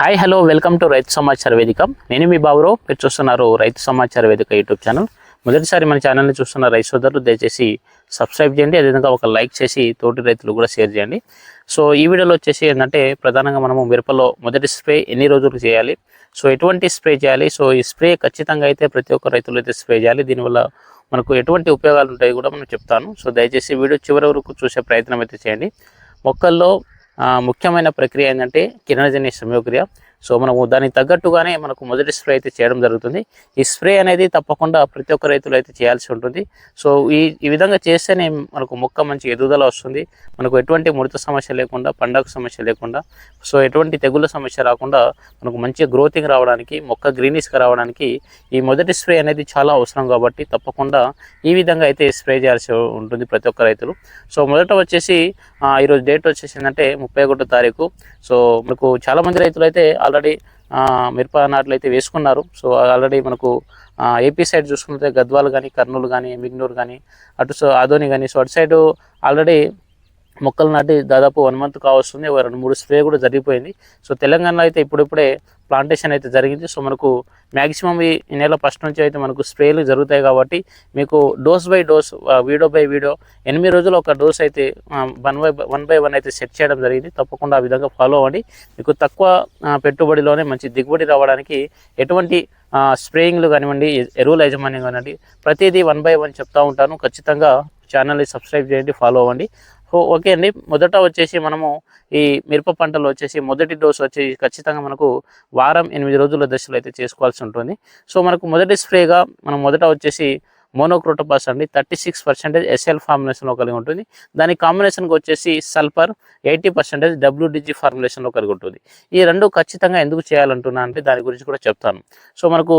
Hi hello welcome to రైతు సమాచార వేదిక. నేను మీ బాబురావు. మీరు చూస్తున్నారు రైతు సమాచార వేదిక యూట్యూబ్ ఛానల్ మొదటిసారి మన ఛానల్ని చూస్తున్న రైతు సోదరులు దయచేసి సబ్స్క్రైబ్ చేయండి. అదేవిధంగా ఒక లైక్ చేసి తోటి రైతులు కూడా షేర్ చేయండి. సో ఈ వీడియోలో వచ్చేసి ఏంటంటే ప్రధానంగా మనము మిరపలో మొదటి స్ప్రే ఎన్ని రోజులు చేయాలి? సో ఎటువంటి స్ప్రే చేయాలి? సో ఈ స్ప్రే ఖచ్చితంగా అయితే ప్రతి ఒక్క రైతులు అయితే స్ప్రే చేయాలి. దీనివల్ల మనకు ఎటువంటి ఉపయోగాలు ఉంటాయి కూడా మనం చెప్తాను. సో దయచేసి వీడియో చివరి వరకు చూసే ప్రయత్నం అయితే చేయండి. మొక్కల్లో ముఖ్యమైన ప్రక్రియ ఏంటంటే కిరణజన్య సంయోక్రియ సో మనము దానికి తగ్గట్టుగానే మనకు మొదటి స్ప్రే అయితే చేయడం జరుగుతుంది. ఈ స్ప్రే అనేది తప్పకుండా ప్రతి ఒక్క రైతులు అయితే చేయాల్సి ఉంటుంది. సో ఈ ఈ విధంగా చేస్తేనే మనకు మొక్క మంచి ఎదుగుదల వస్తుంది. మనకు ఎటువంటి ముడత సమస్య లేకుండా పండగ సమస్య లేకుండా సో ఎటువంటి తెగుళ్ళ సమస్య రాకుండా మనకు మంచి గ్రోతింగ్ రావడానికి మొక్క గ్రీనిష్గా రావడానికి ఈ మొదటి స్ప్రే అనేది చాలా అవసరం కాబట్టి తప్పకుండా ఈ విధంగా అయితే స్ప్రే చేయాల్సి ఉంటుంది ప్రతి ఒక్క రైతులు. సో మొదట వచ్చేసి ఈరోజు డేట్ వచ్చేసి ఏంటంటే ముప్పై ఒకటో తారీఖు. సో మనకు చాలామంది రైతులు అయితే ఆల్రెడీ మిరప నాట్లు అయితే వేసుకున్నారు. సో ఆల్రెడీ మనకు ఏపీ సైడ్ చూసుకుంటే గద్వాలు కానీ కర్నూలు కానీ మిగ్నూరు కానీ అటు సో ఆదోని కానీ సో అటు సైడు ఆల్రెడీ మొక్కలు నాటి దాదాపు వన్ మంత్ కావస్తుంది. రెండు మూడు స్ప్రే కూడా జరిగిపోయింది. సో తెలంగాణలో అయితే ఇప్పుడిప్పుడే ప్లాంటేషన్ అయితే జరిగింది. సో మనకు మ్యాక్సిమం ఈ నెల ఫస్ట్ నుంచి అయితే మనకు స్ప్రేలు జరుగుతాయి కాబట్టి మీకు dose by dose video by video ఎనిమిది రోజులు ఒక డోస్ అయితే one by one by one అయితే సెట్ చేయడం జరిగింది. తప్పకుండా ఆ విధంగా ఫాలో అవ్వండి. మీకు తక్కువ పెట్టుబడిలోనే మంచి దిగుబడి రావడానికి ఎటువంటి స్ప్రేయింగ్లు కానివ్వండి ఎరువుల యాజమాన్యం కానివ్వండి ప్రతిదీ వన్ బై వన్ చెప్తా ఉంటాను. ఖచ్చితంగా ఛానల్ని సబ్స్క్రైబ్ చేయండి ఫాలో అవ్వండి. ఓకే అండి. మొదట వచ్చేసి మనము ఈ మిరప పంటలో వచ్చేసి మొదటి డోస్ వచ్చి ఖచ్చితంగా మనకు వారం ఎనిమిది రోజుల దశలో అయితే చేసుకోవాల్సి ఉంటుంది. సో మనకు మొదటి స్ప్రేగా మనం మొదట వచ్చేసి మోనోక్రోటోపాస్ అండి. థర్టీ సిక్స్ పర్సెంటేజ్ ఎస్ఎల్ ఫార్ములేషన్లో కలిగి ఉంటుంది. దాని కాంబినేషన్కి వచ్చేసి సల్ఫర్ ఎయిటీ పర్సెంటేజ్ డబ్ల్యూడిజి ఫార్ములేషన్లో కలిగి ఉంటుంది. ఈ రెండు ఖచ్చితంగా ఎందుకు చేయాలంటున్నా అంటే దాని గురించి కూడా చెప్తాను. సో మనకు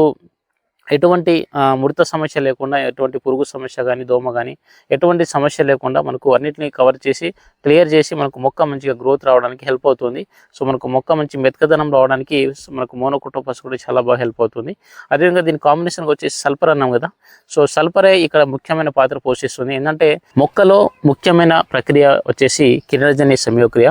ఎటువంటి ముడత సమస్య లేకుండా ఎటువంటి పురుగు సమస్య కానీ దోమ కానీ ఎటువంటి సమస్య లేకుండా మనకు అన్నిటిని కవర్ చేసి క్లియర్ చేసి మనకు మొక్క మంచిగా గ్రోత్ రావడానికి హెల్ప్ అవుతుంది. సో మనకు మొక్క మంచి మెతకదనం రావడానికి మనకు మోనోకుటోపస్ కూడా చాలా బాగా హెల్ప్ అవుతుంది. అదేవిధంగా దీని కాంబినేషన్కి వచ్చేసి సల్ఫర్ అన్నాం కదా. సో సల్ఫరే ఇక్కడ ముఖ్యమైన పాత్ర పోషిస్తుంది. ఏంటంటే మొక్కలో ముఖ్యమైన ప్రక్రియ వచ్చేసి కిరణజన్య సంయోక్రియ.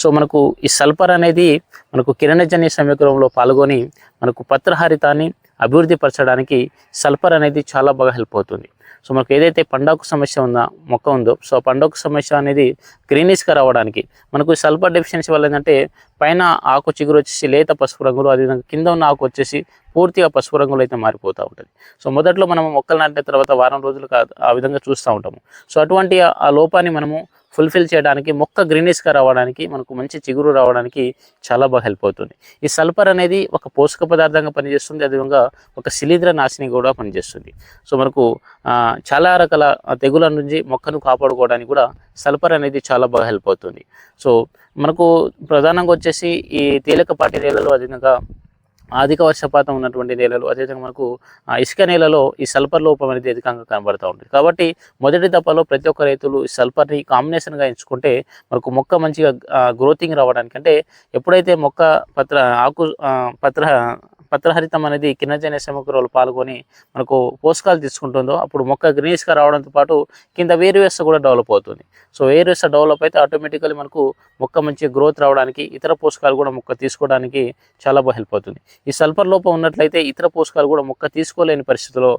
సో మనకు ఈ సల్ఫర్ అనేది మనకు కిరణజన్య సంయోక్రియంలో పాల్గొని మనకు పత్రహారితాన్ని అభివృద్ధి పరచడానికి సల్ఫర్ అనేది చాలా బాగా హెల్ప్ అవుతుంది. సో మనకు ఏదైతే పండాకు సమస్య ఉందా మొక్క ఉందో సో ఆ పండాకు సమస్య అనేది గ్రీనిష్గా రావడానికి మనకు సల్ఫర్ డెఫిషియన్సీ వల్ల ఏంటంటే పైన ఆకు చిగురు వచ్చేసి లేత పసుపు రంగులు అదేవిధంగా కింద ఉన్న ఆకు వచ్చేసి పూర్తిగా పసుపు రంగులో అయితే మారిపోతూ ఉంటుంది. సో మొదట్లో మనం మొక్కలు నాటిన తర్వాత వారం రోజులు ఆ విధంగా చూస్తూ ఉంటాము. సో అటువంటి ఆ లోపాన్ని మనము ఫుల్ఫిల్ చేయడానికి మొక్క గ్రీనిష్గా రావడానికి మనకు మంచి చిగురు రావడానికి చాలా బాగా హెల్ప్ అవుతుంది. ఈ సల్ఫర్ అనేది ఒక పోషక పదార్థంగా పనిచేస్తుంది. అదేవిధంగా ఒక శిలీంద్ర నాశిని కూడా పనిచేస్తుంది. సో మనకు చాలా రకాల తెగుల నుంచి మొక్కను కాపాడుకోవడానికి కూడా సల్ఫర్ అనేది చాలా బాగా హెల్ప్ అవుతుంది. సో మనకు ప్రధానంగా వచ్చేసి ఈ తేలికపాటి నేలలో అదేవిధంగా అధిక వర్షపాతం ఉన్నటువంటి నేలలు అదేవిధంగా మనకు ఇసుక నేలలో ఈ సల్ఫర్ లోపం అనేది అధికంగా కనబడుతూ ఉంటుంది. కాబట్టి మొదటి దప్పలో ప్రతి ఒక్క రైతులు ఈ సల్ఫర్ని కాంబినేషన్గా ఎంచుకుంటే మనకు మొక్క మంచిగా గ్రోతింగ్ రావడానికి అంటే ఎప్పుడైతే మొక్క పత్ర ఆకు పత్ర పత్రహరితం అనేది కిన్నజన్య సమగ్రలో పాల్గొని మనకు పోషకాలు తీసుకుంటుందో అప్పుడు మొక్క గ్రీనిష్గా రావడంతో పాటు కింద వేరు కూడా డెవలప్ అవుతుంది. సో వేరువేస డెవలప్ అయితే ఆటోమేటికలీ మనకు మొక్క మంచి గ్రోత్ రావడానికి ఇతర పోషకాలు కూడా మొక్క తీసుకోవడానికి చాలా బాగా హెల్ప్ అవుతుంది. ఈ సల్ఫర్ లోపం ఉన్నట్లయితే ఇతర పోషకాలు కూడా మొక్క తీసుకోలేని పరిస్థితిలో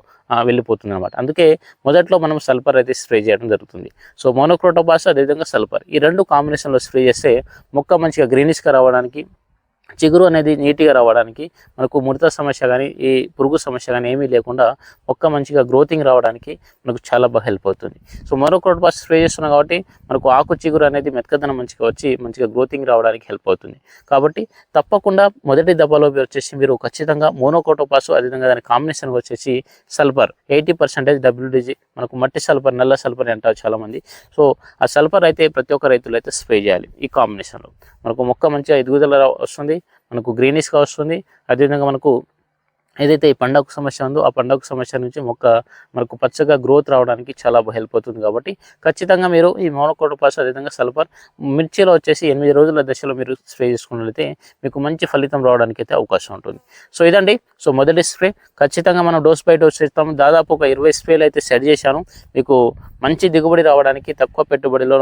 వెళ్ళిపోతుంది అనమాట అందుకే మొదట్లో మనం సల్ఫర్ అయితే స్ప్రే చేయడం జరుగుతుంది. సో మోనోక్రోటోబాస్ అదేవిధంగా సల్ఫర్. ఈ రెండు కాంబినేషన్లో స్ప్రే చేస్తే మొక్క మంచిగా గ్రీనిష్గా రావడానికి చిగురు అనేది నీట్గా రావడానికి మనకు ముడత సమస్య కానీ ఈ పురుగు సమస్య కానీ ఏమీ లేకుండా మొక్క మంచిగా గ్రోతింగ్ రావడానికి మనకు చాలా బాగా హెల్ప్ అవుతుంది. సో మరో క్రోటోపాస్ స్ప్రే చేస్తున్నాం కాబట్టి మనకు ఆకు చిగురు అనేది మెతకదనం మంచిగా వచ్చి మంచిగా గ్రోతింగ్ రావడానికి హెల్ప్ అవుతుంది. కాబట్టి తప్పకుండా మొదటి దెబ్బలో వచ్చేసి మీరు ఖచ్చితంగా మోనోకోటోపాస్ అదేవిధంగా దాని కాంబినేషన్ వచ్చేసి సల్ఫర్ ఎయిటీ పర్సెంటేజ్ డబ్ల్యూడిజి మనకు మట్టి సల్ఫర్ నల్ల సల్ఫర్ అంటారు చాలామంది. సో ఆ సల్ఫర్ అయితే ప్రతి ఒక్క రైతులు అయితే స్ప్రే చేయాలి ఈ కాంబినేషన్లో మనకు మొక్క మంచిగా ఎదుగుదల వస్తుంది మనకు గ్రీనిష్గా వస్తుంది. అదేవిధంగా మనకు ఏదైతే ఈ పండగ సమస్య ఉందో ఆ పండగ సమస్య నుంచి మొక్క మనకు పచ్చగా గ్రోత్ రావడానికి చాలా హెల్ప్ అవుతుంది కాబట్టి ఖచ్చితంగా మీరు ఈ మోనోకోటోపాస్ అదేవిధంగా సల్ఫర్ మిర్చిలో వచ్చేసి ఎనిమిది రోజుల దశలో మీరు స్ప్రే చేసుకున్నట్లయితే మీకు మంచి ఫలితం రావడానికి అయితే అవకాశం ఉంటుంది. సో ఇదండి. సో మొదటి స్ప్రే. ఖచ్చితంగా మనం డోస్ బై డోస్ ఇస్తాము దాదాపు ఒక ఇరవై స్ప్రేలు అయితే సెట్ చేశాను. మీకు మంచి దిగుబడి రావడానికి తక్కువ పెట్టుబడిలో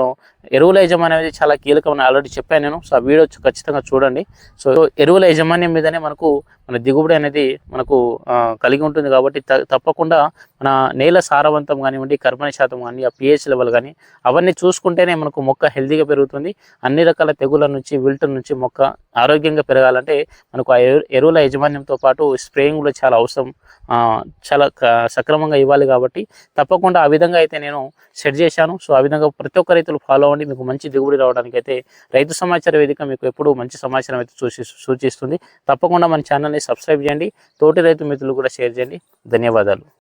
ఎరువుల యజమాని అనేది చాలా కీలకమని ఆల్రెడీ చెప్పాను నేను. సో ఆ వీడియో ఖచ్చితంగా చూడండి. సో ఎరువుల యజమాన్యం మీదనే మనకు మన దిగుబడి అనేది మనకు కలిగి ఉంటుంది కాబట్టి త- తప్పకుండా మన నేల సారవంతం కానివ్వండి కర్బన శాతం కానీ ఆ పిహెచ్ లెవెల్ కానీ అవన్నీ చూసుకుంటేనే మనకు మొక్క హెల్తీగా పెరుగుతుంది. అన్ని రకాల తెగుళ్ళ నుంచి విల్టర్ నుంచి మొక్క ఆరోగ్యంగా పెరగాలంటే మనకు ఆ ఎరువుల యజమాన్యంతో పాటు స్ప్రేయింగ్ కూడా చాలా అవసరం. చాలా క- సక్రమంగా ఇవ్వాలి కాబట్టి తప్పకుండా ఆ విధంగా అయితే నేను సెట్ చేశాను. సో ఆ విధంగా ప్రతి ఒక్క రైతులు ఫాలో అవ్వండి. మీకు మంచి దిగుబడి రావడానికి అయితే రైతు సమాచార వేదిక మీకు ఎప్పుడూ మంచి సమాచారం అయితే సూచి సూచిస్తుంది. తప్పకుండా మన ఛానల్ని సబ్స్క్రైబ్ చేయండి. తోటి రైతు మిత్రులు కూడా షేర్ చేయండి. ధన్యవాదాలు.